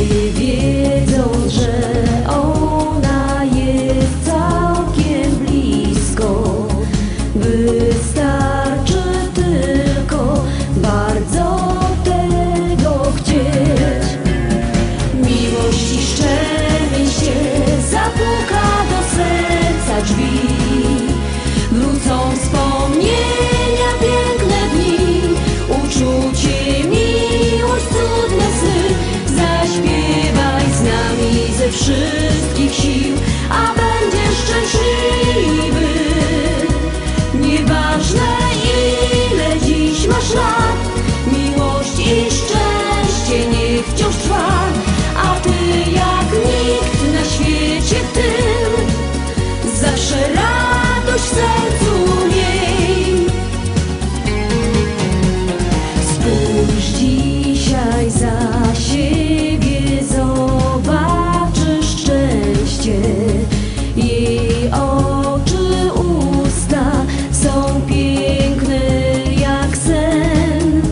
медведя лжет. jej oczy, usta są piękne jak sen.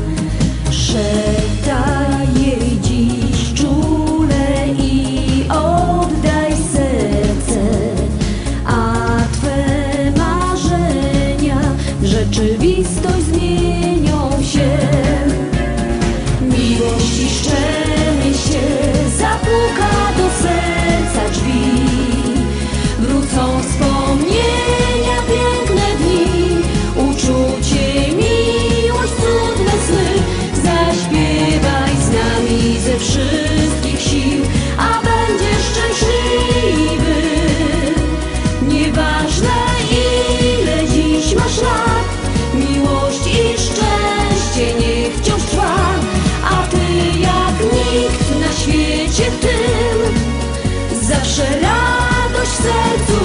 Szepta jej dziś czule i oddaj serce, a twe marzenia w rzeczywistość zmienią się. Miłość i szczęście. Wszystkich sił, a będziesz szczęśliwy. Nieważne ile dziś masz lat, miłość i szczęście niech wciąż trwa, a ty jak nikt na świecie tym zawsze radość w sercu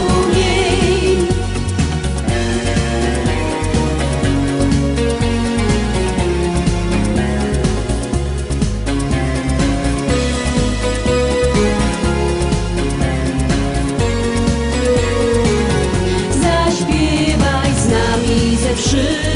是